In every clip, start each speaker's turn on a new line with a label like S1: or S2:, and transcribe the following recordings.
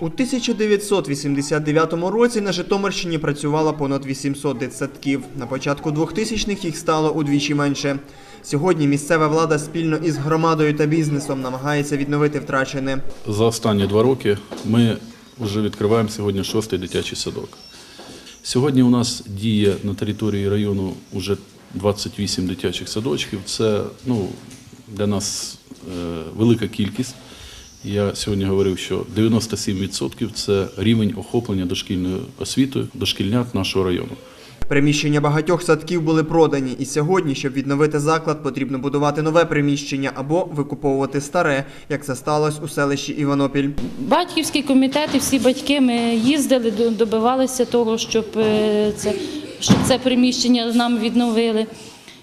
S1: У 1989 році на Житомирщині працювало понад 800 дитсадків. На початку 2000-х їх стало удвічі менше. Сьогодні місцева влада спільно із громадою та бізнесом намагається відновити втрачене.
S2: За останні два роки ми вже відкриваємо сьогодні шостий дитячий садок. Сьогодні у нас діє на території району вже 28 дитячих садочків. Це ну, для нас велика кількість. Я сьогодні говорив, що 97% це рівень охоплення дошкільною освітою дошкільнят нашого району.
S1: Приміщення багатьох садків були продані, і сьогодні, щоб відновити заклад, потрібно будувати нове приміщення або викуповувати старе, як це сталося у селищі Іванопіль.
S3: Батьківський комітет і всі батьки ми їздили, до- добивалися того, щоб е, це, щоб це приміщення нам відновили.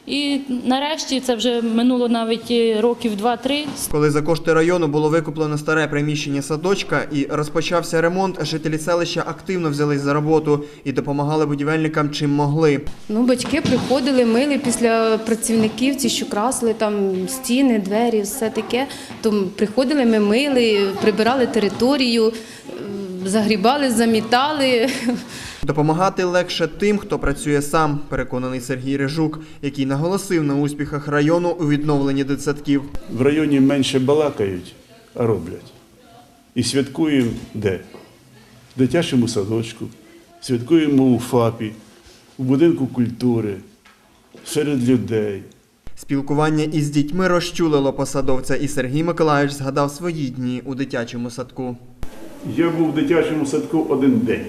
S3: І нарешті це вже минуло навіть е, років 2-3.
S1: Коли за кошти району було викуплено старе приміщення садочка і розпочався ремонт, жителі селища активно взялись за роботу і допомагали будівельникам чим могли.
S4: Ну, батьки приходили, мили після працівників, ці, що красили там стіни, двері, все таке. То приходили, ми мили, прибирали територію, загрібали, замітали.
S1: Допомагати легше тим, хто працює сам, переконаний Сергій Рижук, який наголосив на успіхах району у відновленні дитсадків.
S5: В районі менше балакають, а роблять. І святкуємо де? В дитячому садочку, святкуємо у ФАПі, у будинку культури, серед людей.
S1: Спілкування із дітьми розчулило посадовця, і Сергій Миколаївич згадав свої дні у дитячому садку.
S5: Я був в дитячому садку один день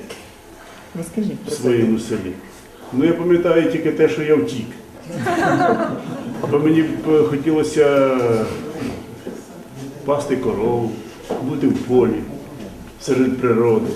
S6: Розкажіть
S5: в своєму селі. Ну, я пам'ятаю тільки те, що я втік. Бо мені б хотілося пасти корову, бути в полі, серед природи.